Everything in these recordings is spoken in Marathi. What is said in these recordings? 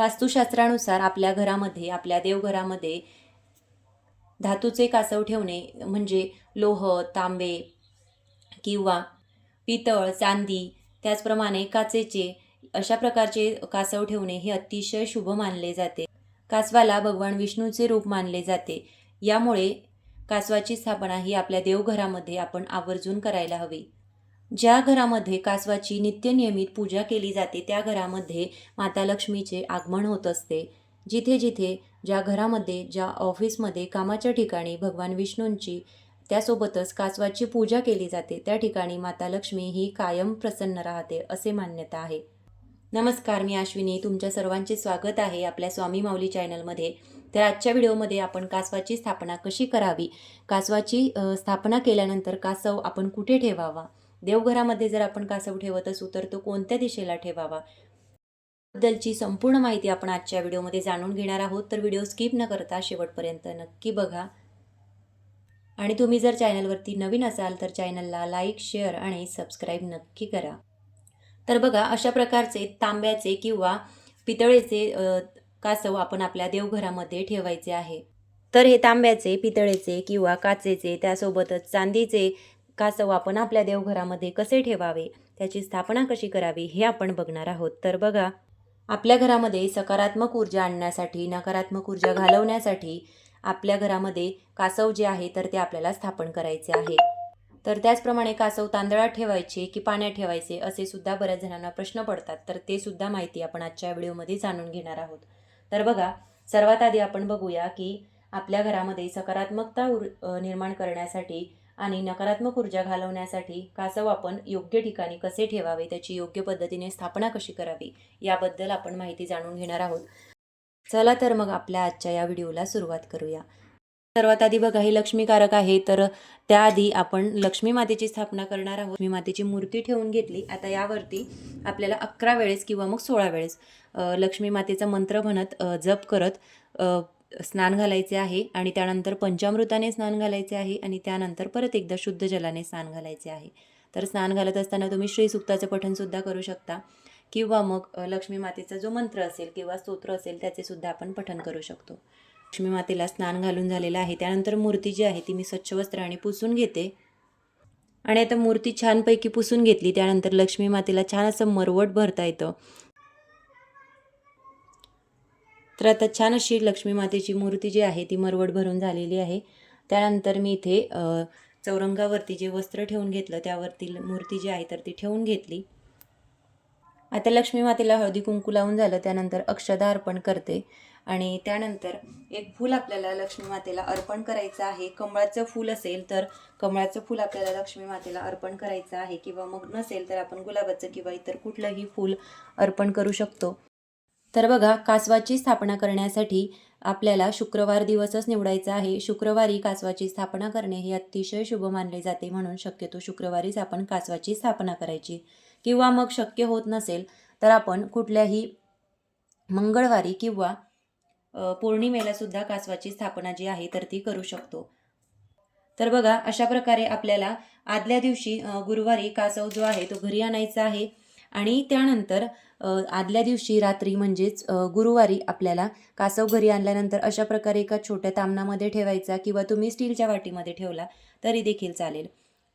वास्तुशास्त्रानुसार आपल्या घरामध्ये आपल्या देवघरामध्ये धातूचे कासव ठेवणे म्हणजे लोह तांबे किंवा पितळ चांदी त्याचप्रमाणे काचेचे अशा प्रकारचे कासव ठेवणे हे अतिशय शुभ मानले जाते. कासवाला भगवान विष्णूचे रूप मानले जाते. यामुळे कासवाची स्थापना ही आपल्या देवघरामध्ये आपण आवर्जून करायला हवी. ज्या घरामध्ये कासवाची नित्यनियमित पूजा केली जाते त्या घरामध्ये माता लक्ष्मीचे आगमन होत असते. जिथे जिथे ज्या घरामध्ये ज्या ऑफिसमध्ये कामाच्या ठिकाणी भगवान विष्णूंची त्यासोबतच कासवाची पूजा केली जाते त्या ठिकाणी माता लक्ष्मी ही कायम प्रसन्न राहते असे मान्यता आहे. नमस्कार मी अश्विनी. तुमच्या सर्वांचे स्वागत आहे आपल्या स्वामी माऊली चॅनलमध्ये. तर आजच्या व्हिडिओमध्ये आपण कासवाची स्थापना कशी करावी? कासवाची स्थापना केल्यानंतर कासव आपण कुठे ठेवावा? देवघरामध्ये जर आपण कासव ठेवत असू तर तो कोणत्या दिशेला ठेवावा? बद्दलची संपूर्ण माहिती आपण आजच्या व्हिडिओमध्ये जाणून घेणार आहोत. तर व्हिडिओ स्किप न करता शेवटपर्यंत नक्की बघा. आणि तुम्ही जर चॅनलवरती नवीन असाल तर चॅनलला लाईक शेअर आणि सबस्क्राईब नक्की करा. तर बघा अशा प्रकारचे तांब्याचे किंवा पितळेचे कासव आपण आपल्या देवघरामध्ये ठेवायचे आहे. तर हे तांब्याचे पितळेचे किंवा काचेचे त्यासोबतच चांदीचे कासव आपण आपल्या देवघरामध्ये कसे ठेवावे? त्याची स्थापना कशी करावी हे आपण बघणार आहोत. तर बघा आपल्या घरामध्ये सकारात्मक ऊर्जा आणण्यासाठी नकारात्मक ऊर्जा घालवण्यासाठी आपल्या घरामध्ये कासव जे आहे तर ते आपल्याला स्थापन करायचे आहे. तर त्याचप्रमाणे कासव तांदळात ठेवायचे की पाण्यात ठेवायचे असे सुद्धा बऱ्याच जणांना प्रश्न पडतात. तर ते सुद्धा माहिती आपण आजच्या व्हिडिओमध्ये जाणून घेणार आहोत. तर बघा सर्वात आधी आपण बघूया की आपल्या घरामध्ये सकारात्मकता उर निर्माण करण्यासाठी आणि नकारात्मक ऊर्जा घालवण्यासाठी कासव आपण योग्य ठिकाणी कसे ठेवावे त्याची योग्य पद्धतीने स्थापना कशी करावी याबद्दल आपण माहिती जाणून घेणार आहोत. चला तर मग आपल्या आजच्या या व्हिडिओला सुरुवात करूया. सर्वात आधी बघा हे लक्ष्मीकारक आहे तर त्याआधी आपण लक्ष्मी मातेची स्थापना करणार आहोत. लक्ष्मी मातेची मूर्ती ठेवून घेतली. आता यावरती आपल्याला अकरा वेळेस किंवा मग सोळा वेळेस लक्ष्मी मातेचा मंत्र म्हणत जप करत स्नान घालायचे आहे आणि त्यानंतर पंचामृताने स्नान घालायचे आहे आणि त्यानंतर परत एकदा शुद्ध जलाने स्नान घालायचे आहे. तर स्नान घालत असताना तुम्ही श्रीसुक्ताचं पठनसुद्धा करू शकता किंवा मग लक्ष्मी मातेचा जो मंत्र असेल किंवा स्तोत्र असेल त्याचे सुद्धा आपण पठन करू शकतो. लक्ष्मी मातेला स्नान घालून झालेलं आहे. त्यानंतर मूर्ती जी आहे ती मी स्वच्छ वस्त्राने पुसून घेते. आणि आता मूर्ती छानपैकी पुसून घेतली त्यानंतर लक्ष्मी मातेला छान असं मरवट भरता येतं. तर आता छान अशी लक्ष्मी मातेची मूर्ती जी आहे ती मरवड भरून झालेली आहे. त्यानंतर मी इथे चौरंगावरती जे वस्त्र ठेवून घेतलं त्यावरती मूर्ती जी आहे तर ती ठेवून घेतली. आता लक्ष्मी मातेला हळदी कुंकू लावून झालं त्यानंतर अक्षदा अर्पण करते. आणि त्यानंतर एक फूल आपल्याला लक्ष्मी मातेला अर्पण करायचं आहे. कमळाचं फूल असेल तर कमळाचं फूल आपल्याला लक्ष्मी मातेला अर्पण करायचं आहे. किंवा मग नसेल तर आपण गुलाबाचं किंवा इतर कुठलंही फूल अर्पण करू शकतो. तर बघा कासवाची स्थापना करण्यासाठी आपल्याला शुक्रवार दिवसच निवडायचा आहे. शुक्रवारी कासवाची स्थापना करणे हे अतिशय शुभ मानले जाते म्हणून शक्यतो शुक्रवारीच आपण कासवाची स्थापना करायची. किंवा मग शक्य होत नसेल तर आपण कुठल्याही मंगळवारी किंवा पौर्णिमेला सुद्धा कासवाची स्थापना जी आहे तर ती करू शकतो. तर बघा अशा प्रकारे आपल्याला आदल्या दिवशी गुरुवारी कासव जो आहे तो घरी आणायचा आहे. आणि त्यानंतर आदल्या दिवशी रात्री म्हणजेच गुरुवारी आपल्याला कासव घरी आणल्यानंतर अशा प्रकारे एका छोट्या तामणामध्ये ठेवायचा किंवा तुम्ही स्टीलच्या वाटीमध्ये ठेवला तरी देखील चालेल.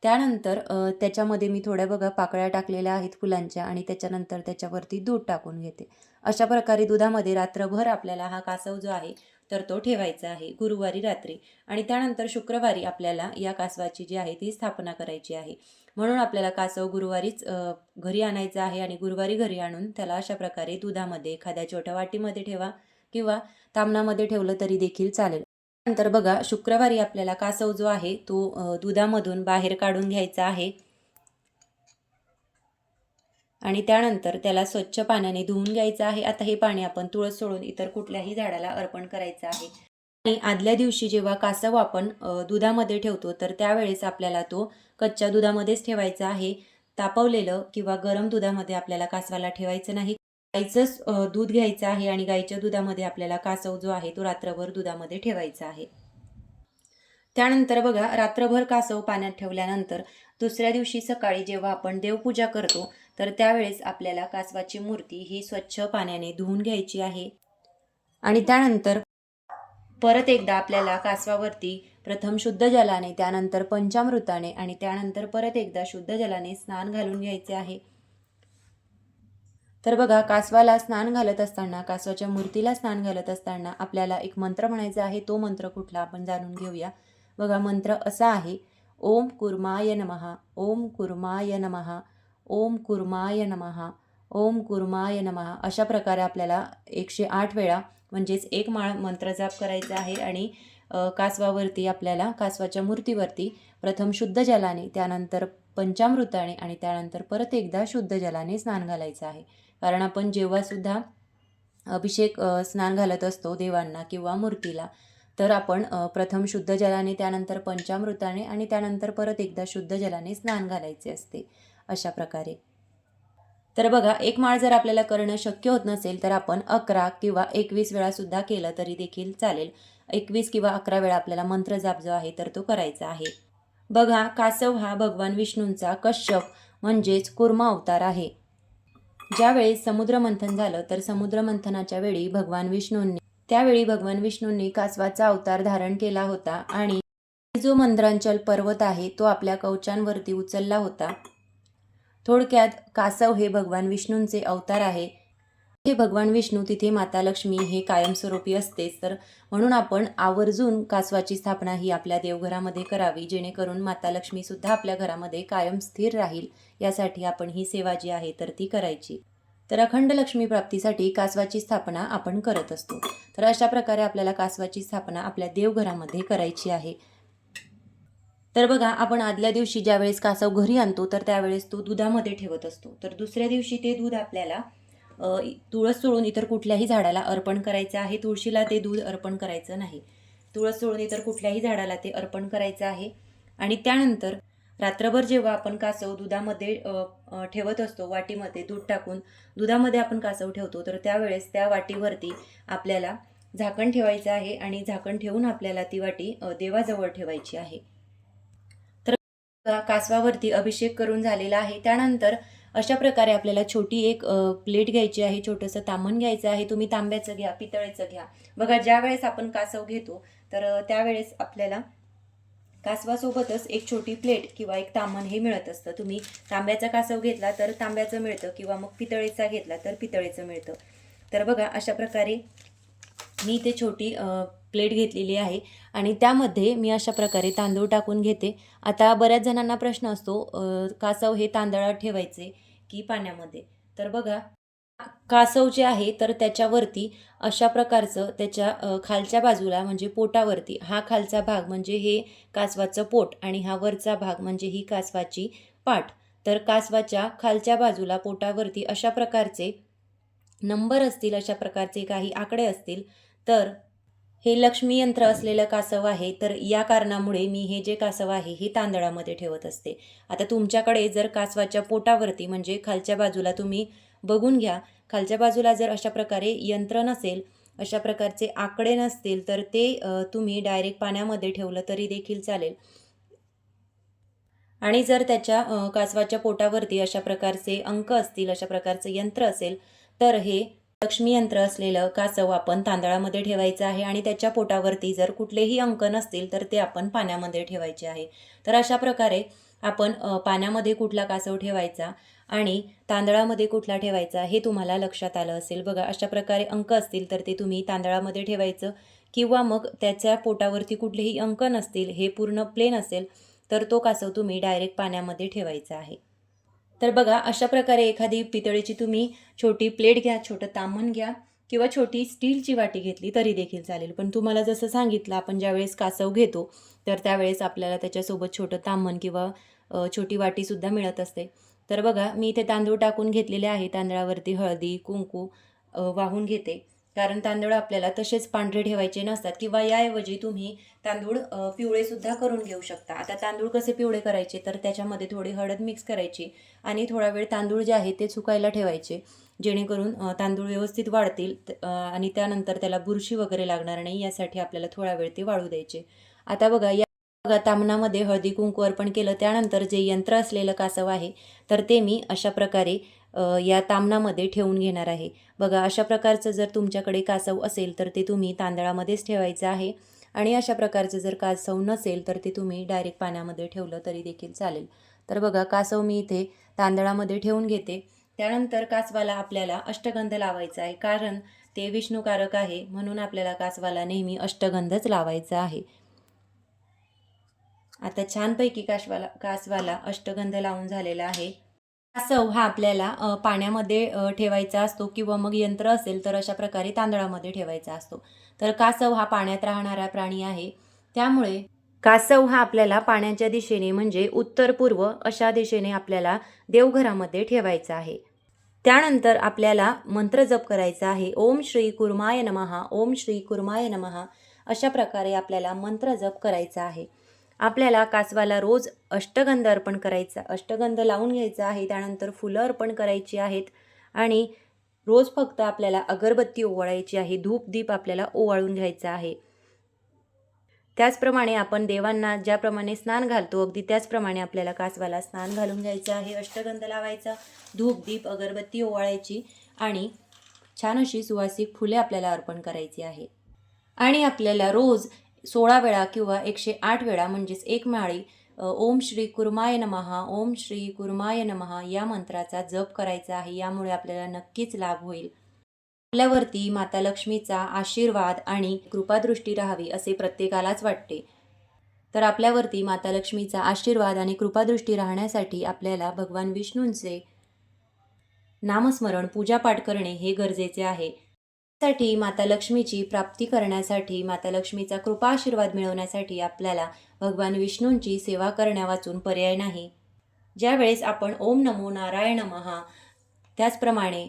त्यानंतर त्याच्यामध्ये मी थोड्या बघा पाकळ्या टाकलेल्या आहेत फुलांच्या आणि त्याच्यानंतर त्याच्यावरती दूध टाकून घेते. अशा प्रकारे दुधामध्ये रात्रभर आपल्याला हा कासव जो आहे तर तो ठेवायचा आहे गुरुवारी रात्री. आणि त्यानंतर शुक्रवारी आपल्याला या कासवाची जी आहे ती स्थापना करायची आहे. म्हणून आपल्याला कासव गुरुवारीच घरी आणायचं आहे आणि गुरुवारी घरी आणून त्याला अशा प्रकारे दुधामध्ये एखाद्या छोट्या वाटीमध्ये ठेवा किंवा तामणामध्ये ठेवलं तरी देखील चालेल. नंतर बघा शुक्रवारी आपल्याला कासव जो आहे तो दुधामधून बाहेर काढून घ्यायचा आहे. आणि त्यानंतर त्याला स्वच्छ पाण्याने धुवून घ्यायचं आहे. आता हे पाणी आपण तुळस सोडून इतर कुठल्याही झाडाला अर्पण करायचं आहे. आणि आदल्या दिवशी जेव्हा कासव आपण दुधामध्ये ठेवतो तर त्यावेळेस आपल्याला तो कच्च्या दुधामध्येच ठेवायचं आहे. तापवलेलं किंवा गरम दुधामध्ये आपल्याला कासवाला ठेवायचं नाही. गाईचंच दूध घ्यायचं आहे आणि गाईच्या दुधामध्ये आपल्याला कासव जो आहे तो रात्रभर दुधामध्ये ठेवायचा आहे. त्यानंतर बघा रात्रभर कासव पाण्यात ठेवल्यानंतर दुसऱ्या दिवशी सकाळी जेव्हा आपण देवपूजा करतो तर त्यावेळेस आपल्याला कासवाची मूर्ती ही स्वच्छ पाण्याने धुवून घ्यायची आहे. आणि त्यानंतर परत एकदा आपल्याला कासवावरती प्रथम शुद्ध जलाने त्यानंतर पंचामृताने आणि त्यानंतर परत एकदा शुद्ध जलाने स्नान घालून घ्यायचे आहे. तर बघा कासवाला स्नान घालत असताना कासवाच्या मूर्तीला स्नान घालत असताना आपल्याला एक मंत्र म्हणायचा आहे. तो मंत्र कुठला? आपण जाणून घेऊया. बघा मंत्र असा आहे. ओम कुर्माय नमहा ओम कुर्माय नमहा ओम कुर्माय नमहा ओम कुर्माय नमहा अशा प्रकारे आपल्याला एकशे आठ वेळा म्हणजेच एक माळ मंत्र जाप करायचा आहे आणि कासवावरती आपल्याला कासवाच्या मूर्तीवरती प्रथम शुद्ध जलाने त्यानंतर पंचामृताने आणि त्यानंतर परत एकदा शुद्ध जलाने स्नान घालायचं आहे. कारण आपण जेव्हासुद्धा अभिषेक स्नान घालत असतो देवांना किंवा मूर्तीला तर आपण प्रथम शुद्ध जलाने त्यानंतर पंचामृताने आणि त्यानंतर परत एकदा शुद्ध जलाने स्नान घालायचे असते. अशा प्रकारे. तर बघा एक माळ जर आपल्याला करणं शक्य होत नसेल तर आपण अकरा किंवा एकवीस वेळासुद्धा केलं तरी देखील चालेल. एकवीस किंवा अकरा वेळा आपल्याला मंत्र जाप जो आहे तर तो करायचा आहे. बघा कासव हा भगवान विष्णूंचा कश्यप म्हणजेच कुर्मा अवतार आहे. ज्यावेळी समुद्रमंथन झालं तर समुद्रमंथनाच्या वेळी भगवान विष्णूंनी त्यावेळी भगवान विष्णूंनी कासवाचा अवतार धारण केला होता आणि जो मंद्रांचल पर्वत आहे तो आपल्या कवचांवरती उचलला होता. थोडक्यात कासव हे भगवान विष्णूंचे अवतार आहे. हे भगवान विष्णू तिथे माता लक्ष्मी हे कायमस्वरूपी असतेच. तर म्हणून आपण आवर्जून कासवाची स्थापना ही आपल्या देवघरामध्ये करावी जेणेकरून माता लक्ष्मी सुद्धा आपल्या घरामध्ये कायम स्थिर राहील. यासाठी आपण ही सेवा जी आहे तर ती करायची. तर अखंड लक्ष्मी प्राप्तीसाठी कासवाची स्थापना आपण करत असतो. तर अशा प्रकारे आपल्याला कासवाची स्थापना आपल्या देवघरामध्ये करायची आहे. तर बघा आपण आदल्या दिवशी ज्यावेळेस कासव घरी आणतो तर त्यावेळेस तो दुधामध्ये ठेवत असतो. तर दुसऱ्या दिवशी ते दूध आपल्याला तुळस सोडून इतर कुठल्याही झाडाला अर्पण करायचं आहे तुळशीला ते दूध अर्पण करायचं नाही. तुळस सोडून इतर कुठल्याही झाडाला ते अर्पण करायचं आहे. आणि त्यानंतर रात्रभर जेव्हा आपण कासव दुधामध्ये ठेवत असतो वाटीमध्ये दूध टाकून दुधामध्ये आपण कासव ठेवतो तर त्यावेळेस त्या वाटीवरती आपल्याला झाकण ठेवायचं आहे आणि झाकण ठेवून आपल्याला ती वाटी देवाजवळ ठेवायची आहे. तर कासवावरती अभिषेक करून झालेला आहे. त्यानंतर अशा प्रकारे आपल्याला छोटी एक प्लेट घ्यायची आहे छोटंसं तामण घ्यायचं आहे तुम्ही तांब्याचं घ्या पितळेचं घ्या. बघा ज्या वेळेस आपण कासव घेतो तर त्यावेळेस आपल्याला कासवासोबतच एक छोटी प्लेट किंवा एक तामण हे मिळत असतं. तुम्ही तांब्याचा कासव घेतला तर तांब्याचं मिळतं किंवा मग पितळेचा घेतला तर पितळेचं मिळतं. तर बघा अशा प्रकारे मी इथे छोटी प्लेट घेतलेली आहे आणि त्यामध्ये मी अशा प्रकारे तांदूळ टाकून घेते. आता बऱ्याच जणांना प्रश्न असतो कासव हे तांदळात ठेवायचे की पाण्यामध्ये. तर बघा कासव जे आहे तर त्याच्यावरती अशा प्रकारचं त्याच्या खालच्या बाजूला म्हणजे पोटावरती हा खालचा भाग म्हणजे हे कासवाचं पोट आणि हा वरचा भाग म्हणजे ही कासवाची पाठ. तर कासवाच्या खालच्या बाजूला पोटावरती अशा प्रकारचे नंबर असतील अशा प्रकारचे काही आकडे असतील तर हे लक्ष्मी यंत्र असलेलं कासव आहे तर या कारणामुळे मी हे जे कासव आहे हे तांदळामध्ये ठेवत असते. आता तुमच्याकडे जर कासवाच्या पोटावरती म्हणजे खालच्या बाजूला तुम्ही बघून घ्या खालच्या बाजूला जर अशा प्रकारे यंत्र नसेल अशा प्रकारचे आकडे नसतील तर ते तुम्ही डायरेक्ट पाण्यामध्ये ठेवलं तरी देखील चालेल. आणि जर त्याच्या कासवाच्या पोटावरती अशा प्रकारचे अंक असतील अशा प्रकारचे यंत्र असेल तर हे लक्ष्मी यंत्र असलेलं कासव आपण तांदळामध्ये ठेवायचं आहे आणि त्याच्या पोटावरती जर कुठलेही अंक नसतील तर ते आपण पाण्यामध्ये ठेवायचे आहे. तर अशा प्रकारे आपण पाण्यामध्ये कुठला कासव ठेवायचा आणि तांदळामध्ये कुठला ठेवायचा हे तुम्हाला लक्षात आलं असेल. बघा अशा प्रकारे अंक असतील तर ते तुम्ही तांदळामध्ये ठेवायचं किंवा मग त्याच्या पोटावरती कुठलेही अंक नसतील हे पूर्ण प्लेन असेल तर तो कासव तुम्ही डायरेक्ट पाण्यामध्ये ठेवायचा आहे. तर बघा अशा प्रकारे एखादी पितळेची तुम्ही छोटी प्लेट घ्या छोटं तामण घ्या किंवा छोटी स्टीलची वाटी घेतली तरी देखील चालेल. पण तुम्हाला जसं सांगितलं आपण ज्यावेळेस कासव घेतो तर त्यावेळेस आपल्याला त्याच्यासोबत छोटं तामण किंवा छोटी वाटीसुद्धा मिळत असते. तर बघा मी इथे तांदूळ टाकून घेतलेले आहे. तांदळावरती हळदी कुंकू वाहून घेते. कारण तांदूळ आपल्याला तसेच पांढरे ठेवायचे नसतात किंवा याऐवजी तुम्ही तांदूळ पिवळेसुद्धा करून घेऊ शकता. आता तांदूळ कसे पिवळे करायचे? तर त्याच्यामध्ये थोडी हळद मिक्स करायची आणि थोडा वेळ तांदूळ जे आहे ते सुकायला ठेवायचे. जेणेकरून तांदूळ व्यवस्थित वाढतील त- आणि त्यानंतर त्याला बुरशी वगैरे लागणार नाही यासाठी आपल्याला थोडा वेळ ते वाळू द्यायचे. आता बघा या बघा तामणामध्ये हळदी कुंकू अर्पण केलं त्यानंतर जे यंत्र असलेलं कासव आहे तर ते मी अशा प्रकारे या तामणामध्ये ठेवून घेणार आहे. बघा अशा प्रकारचं जर तुमच्याकडे कासव असेल तर ते तुम्ही तांदळामध्येच ठेवायचं आहे. आणि अशा प्रकारचं जर कासव नसेल तर ते तुम्ही डायरेक्ट पाण्यामध्ये ठेवलं तरी देखील चालेल. तर बघा कासव मी इथे तांदळामध्ये ठेवून घेते. त्यानंतर कासवाला आपल्याला अष्टगंध लावायचा आहे कारण ते विष्णुकारक आहे म्हणून आपल्याला कासवाला नेहमी अष्टगंधच लावायचा आहे. आता छानपैकी कासवाला कासवाला अष्टगंध लावून झालेला आहे. कासव हा आपल्याला पाण्यामध्ये ठेवायचा असतो किंवा मग यंत्र असेल तर अशा प्रकारे तांदळामध्ये ठेवायचा असतो. तर कासव हा पाण्यात राहणारा प्राणी आहे. त्यामुळे कासव हा आपल्याला पाण्याच्या दिशेने म्हणजे उत्तर पूर्व अशा दिशेने आपल्याला देवघरामध्ये ठेवायचा आहे. त्यानंतर आपल्याला मंत्र जप करायचा आहे. ओम श्री कुर्माय नमहा ओम श्री कुर्माय नमहा अशा प्रकारे आपल्याला मंत्र जप करायचा आहे. आपल्याला कासवाला रोज अष्टगंध अर्पण करायचा अष्टगंध लावून घ्यायचा आहे. त्यानंतर फुलं अर्पण करायची आहेत. आणि रोज फक्त आपल्याला अगरबत्ती ओवाळायची आहे. धूप दीप आपल्याला ओवाळून घ्यायचा आहे. त्याचप्रमाणे आपण देवांना ज्याप्रमाणे स्नान घालतो अगदी त्याचप्रमाणे आपल्याला कासवाला स्नान घालून घ्यायचं आहे. अष्टगंध लावायचा धूप दीप अगरबत्ती ओवाळायची आणि छान अशी सुवासिक फुले आपल्याला अर्पण करायची आहे. आणि आपल्याला रोज सोळा वेळा किंवा एकशे आठ वेळा म्हणजेच एक माळी ओम श्री कुर्माय नमहा ओम श्री कुर्माय नमहा या मंत्राचा जप करायचा आहे. यामुळे आपल्याला नक्कीच लाभ होईल. आपल्यावरती माता लक्ष्मीचा आशीर्वाद आणि कृपादृष्टी राहावी असे प्रत्येकालाच वाटते. तर आपल्यावरती माता लक्ष्मीचा आशीर्वाद आणि कृपादृष्टी राहण्यासाठी आपल्याला भगवान विष्णूंचे नामस्मरण पूजापाठ करणे हे गरजेचे आहे. साठी माता लक्ष्मीची प्राप्ती करण्यासाठी माता लक्ष्मीचा कृपा आशीर्वाद मिळवण्यासाठी आपल्याला भगवान विष्णूंची सेवा करण्यावाचून पर्याय नाही. ज्यावेळेस आपण ओम नमो नारायण महा त्याचप्रमाणे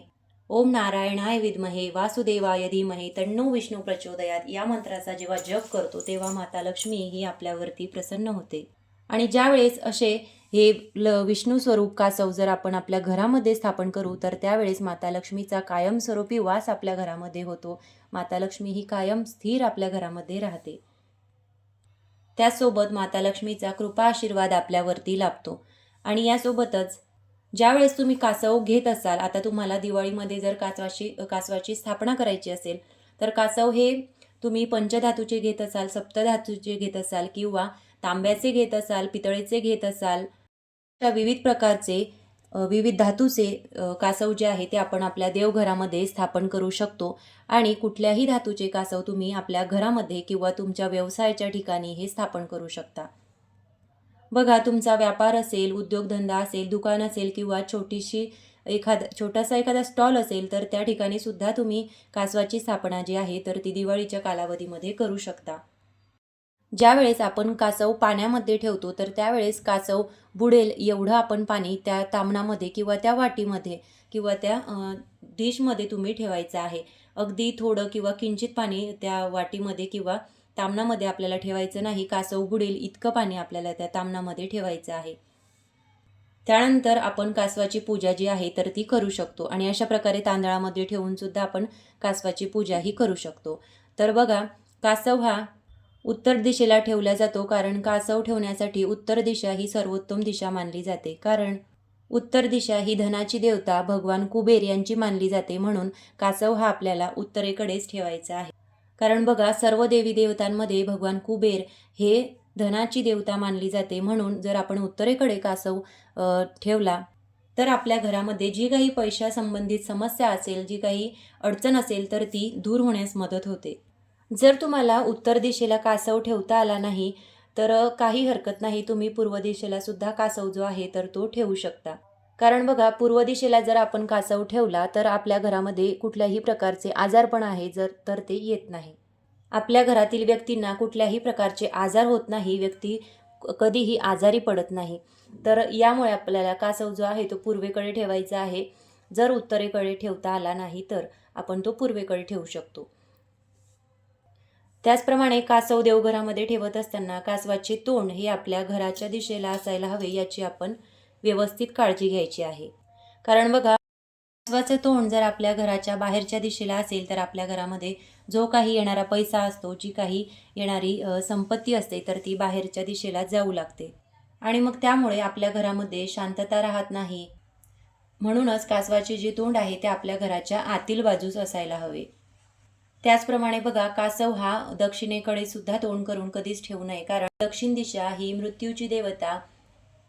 ओम नारायणाय विद्महे वासुदेवाय धीमहे तन्नो विष्णू प्रचोदयात या मंत्राचा जेव्हा जप करतो तेव्हा माता लक्ष्मी ही आपल्यावरती प्रसन्न होते. आणि ज्यावेळेस असे हे ल विष्णू स्वरूप कासव जर आपण आपल्या घरामध्ये स्थापन करू तर त्यावेळेस माता लक्ष्मीचा कायमस्वरूपी वास आपल्या घरामध्ये होतो. माता लक्ष्मी ही कायम स्थिर आपल्या घरामध्ये राहते. त्याचसोबत माता लक्ष्मीचा कृपा आशीर्वाद आपल्यावरती लाभतो. आणि यासोबतच ज्यावेळेस तुम्ही कासव घेत असाल आता तुम्हाला दिवाळीमध्ये जर कासवाची कासवाची स्थापना करायची असेल तर कासव हे तुम्ही पंचधातूचे घेत असाल सप्तधातूचे घेत असाल किंवा तांब्याचे घेत असाल पितळेचे घेत असाल अशा विविध प्रकारचे विविध धातूचे कासव जे आहे ते आपण आपल्या देवघरामध्ये स्थापन करू शकतो. आणि कुठल्याही धातूचे कासव तुम्ही आपल्या घरामध्ये किंवा तुमच्या व्यवसायाच्या ठिकाणी हे स्थापन करू शकता. बघा तुमचा व्यापार असेल उद्योगधंदा असेल दुकान असेल किंवा छोटीशी एखादा छोटासा एखादा स्टॉल असेल तर त्या ठिकाणी सुद्धा तुम्ही कासवाची स्थापना जी आहे तर ती दिवाळीच्या कालावधीमध्ये करू शकता. ज्यावेळेस आपण कासव पाण्यामध्ये ठेवतो तर त्यावेळेस कासव बुडेल एवढं आपण पाणी त्या तामणामध्ये किंवा त्या वाटीमध्ये किंवा त्या डिशमध्ये तुम्ही ठेवायचं आहे. अगदी थोडं किंवा किंचित पाणी त्या वाटीमध्ये किंवा तामणामध्ये आपल्याला ठेवायचं नाही. कासव बुडेल इतकं पाणी आपल्याला त्या तामणामध्ये ठेवायचं आहे. त्यानंतर आपण कासवाची पूजा जी आहे तर ती करू शकतो. आणि अशा प्रकारे तांदळामध्ये ठेवूनसुद्धा आपण कासवाची पूजा ही करू शकतो. तर बघा कासव हा उत्तर दिशेला ठेवला जातो कारण कासव ठेवण्यासाठी उत्तर दिशा ही सर्वोत्तम दिशा मानली जाते. कारण उत्तर दिशा ही धनाची देवता भगवान कुबेर यांची मानली जाते म्हणून कासव हा आपल्याला उत्तरेकडेच ठेवायचा आहे. कारण बघा सर्व देवी देवतांमध्ये भगवान कुबेर हे धनाची देवता मानली जाते म्हणून जर आपण उत्तरेकडे कासव ठेवला तर आपल्या घरामध्ये जी काही पैशासंबंधित समस्या असेल जी काही अडचण असेल तर ती दूर होण्यास मदत होते. जर तुम्हाला उत्तर दिशेला कासव ठेवता आला नाही तर काही हरकत नाही. तुम्ही पूर्व दिशेला सुद्धा कासव जो आहे तर तो ठेवू शकता. कारण बघा पूर्व दिशेला जर आपण कासव ठेवला तर आपल्या घरामध्ये कुठल्याही प्रकारचे आजारपण आहे जर तर ते येत नाही. आपल्या घरातील व्यक्तींना कुठल्याही प्रकारचे आजार होत नाही व्यक्ती क- कधीही आजारी पडत नाही. तर यामुळे आपल्याला कासव जो आहे तो पूर्वेकडे ठेवायचा आहे. जर उत्तरेकडे ठेवता आला नाही तर आपण तो पूर्वेकडे ठेवू शकतो. त्याचप्रमाणे कासव देवघरामध्ये ठेवत असताना कासवाचे तोंड हे आपल्या घराच्या दिशेला असायला हवे याची आपण व्यवस्थित काळजी घ्यायची आहे. कारण बघा कासवाचं तोंड जर आपल्या घराच्या बाहेरच्या दिशेला असेल तर आपल्या घरामध्ये जो काही येणारा पैसा असतो जी काही येणारी संपत्ती असते तर ती बाहेरच्या दिशेला जाऊ लागते. आणि मग त्यामुळे आपल्या घरामध्ये शांतता राहत नाही. म्हणूनच कासवाचे जे तोंड आहे ते आपल्या घराच्या आतील बाजूस असायला हवे. त्याचप्रमाणे बघा कासव हा दक्षिणेकडे सुद्धा तोंड करून कधीच ठेवू नये कारण दक्षिण दिशा ही मृत्यूची देवता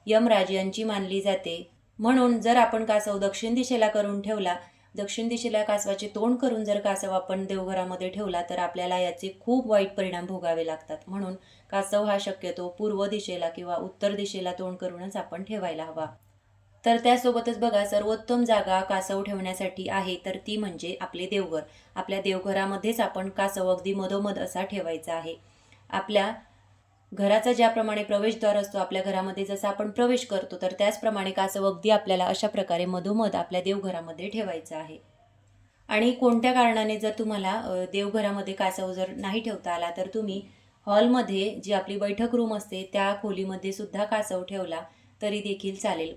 यमराज यांची मानली जाते. म्हणून जर आपण कासव दक्षिण दिशेला करून ठेवला दक्षिण दिशेला कासवाचे तोंड करून जर कासव आपण देवघरामध्ये ठेवला तर आपल्याला याचे खूप वाईट परिणाम भोगावे लागतात. म्हणून कासव हा शक्यतो पूर्व दिशेला किंवा उत्तर दिशेला तोंड करूनच आपण ठेवायला हवा. तर त्यासोबतच बघा सर्वोत्तम जागा कासव ठेवण्यासाठी आहे तर ती म्हणजे आपले देवघर. आपल्या देवघरामध्येच आपण कासव अगदी मधोमध असा ठेवायचा आहे. आपल्या घराचा ज्याप्रमाणे प्रवेशद्वार असतो आपल्या घरामध्ये जसा आपण प्रवेश करतो तर त्याचप्रमाणे कासव अगदी आपल्याला अशा प्रकारे मधोमध आपल्या देवघरामध्ये ठेवायचं आहे. आणि कोणत्या कारणाने जर तुम्हाला देवघरामध्ये कासव जर नाही ठेवता आला तर तुम्ही हॉलमध्ये जी आपली बैठक रूम असते त्या खोलीमध्ये सुद्धा कासव ठेवला तरी देखील चालेल.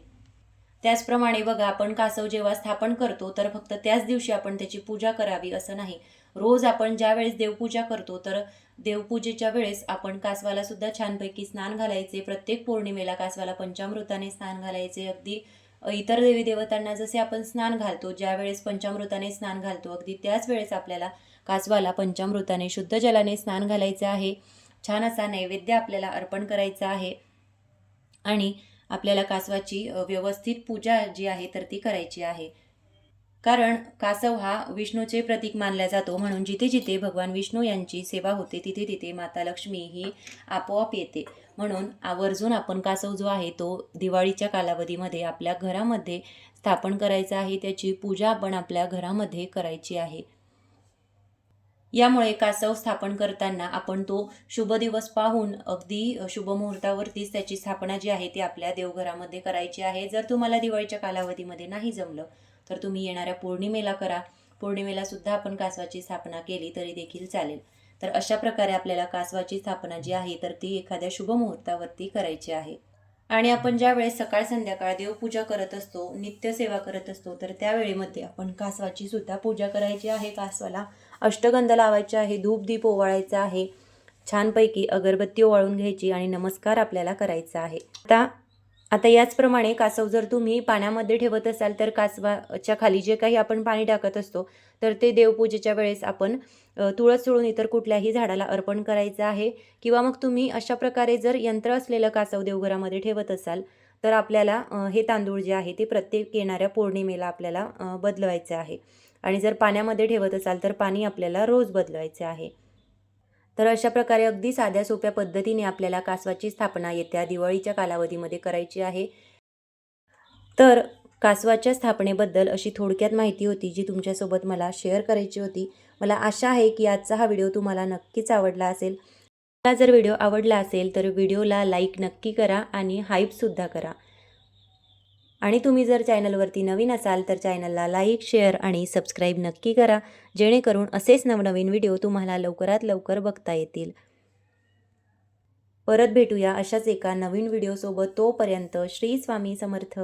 त्याचप्रमाणे बघा आपण कासव जेव्हा स्थापन करतो तर फक्त त्याच दिवशी आपण त्याची पूजा करावी असं नाही. रोज आपण ज्या वेळेस देवपूजा करतो तर देवपूजेच्या वेळेस आपण कासवाला सुद्धा छानपैकी स्नान घालायचे. प्रत्येक पौर्णिमेला कासवाला पंचामृताने स्नान घालायचे. अगदी इतर देवी देवतांना जसे आपण स्नान घालतो ज्या वेळेस पंचामृताने स्नान घालतो अगदी त्याच वेळेस आपल्याला कासवाला पंचामृताने शुद्ध जलाने स्नान घालायचे आहे. छान असा नैवेद्य आपल्याला अर्पण करायचा आहे. आणि आपल्याला कासवाची व्यवस्थित पूजा जी आहे तर ती करायची आहे. कारण कासव हा विष्णूचे प्रतीक मानला जातो. म्हणून जिथे जिथे भगवान विष्णू यांची सेवा होते तिथे तिथे माता लक्ष्मी ही आपोआप येते. म्हणून आवर्जून आपण कासव जो आहे तो दिवाळीच्या कालावधीमध्ये आपल्या घरामध्ये स्थापन करायचा आहे. त्याची पूजा आपण आपल्या घरामध्ये करायची आहे. यामुळे कासव स्थापन करताना आपण तो शुभ दिवस पाहून अगदी शुभ मुहूर्तावरतीच त्याची स्थापना जी आहे ती आपल्या देवघरामध्ये करायची आहे. जर तुम्हाला दिवाळीच्या कालावधीमध्ये नाही जमलं तर तुम्ही येणाऱ्या पौर्णिमेला करा. पौर्णिमेला सुद्धा आपण कासवाची स्थापना केली तरी देखील चालेल. तर अशा प्रकारे आपल्याला कासवाची स्थापना जी आहे तर ती एखाद्या शुभ मुहूर्तावरती करायची आहे. आणि आपण ज्या वेळेस सकाळ संध्याकाळ देवपूजा करत असतो नित्यसेवा करत असतो तर त्यावेळेमध्ये आपण कासवाची सुद्धा पूजा करायची आहे. कासवाला अष्टगंध लावायचे आहे धूप दीप ओवाळायचा आहे. छानपैकी अगरबत्ती ओवाळून घ्यायची आणि नमस्कार आपल्याला करायचा आहे. आता आता याचप्रमाणे कासव जर तुम्ही पाण्यामध्ये ठेवत असाल तर कासवाच्या खाली जे काही आपण पाणी टाकत असतो तर ते देवपूजेच्या वेळेस आपण तुळस सोडून इतर कुठल्याही झाडाला अर्पण करायचं आहे. किंवा मग तुम्ही अशा प्रकारे जर यंत्र असलेलं कासव देवघरामध्ये ठेवत असाल तर आपल्याला हे तांदूळ जे आहे ते प्रत्येक येणाऱ्या पौर्णिमेला आपल्याला बदलवायचं बदलवायचे आहे. आणि जर पाण्यामध्ये ठेवत असाल तर पाणी आपल्याला रोज बदलवायचे आहे. तर अशा प्रकारे अगदी साध्या सोप्या पद्धतीने आपल्याला कासवाची स्थापना येत्या दिवाळीच्या कालावधीमध्ये करायची आहे. तर कासवाच्या स्थापनेबद्दल अशी थोडक्यात माहिती होती जी तुमच्यासोबत मला शेअर करायची होती. मला आशा आहे की आजचा हा व्हिडिओ तुम्हाला नक्कीच आवडला असेल. मला जर व्हिडिओ आवडला असेल तर व्हिडिओला लाईक नक्की करा आणि हाईपसुद्धा करा. आणि तुम्ही जर चॅनलवरती नवीन असाल तर चॅनलला लाईक शेअर आणि सबस्क्राईब नक्की करा जेणेकरून असेच नवनवीन व्हिडिओ तुम्हाला लवकरात लवकर बघता येतील. परत भेटूया अशाच एका नवीन व्हिडिओसोबत. तोपर्यंत श्री स्वामी समर्थ.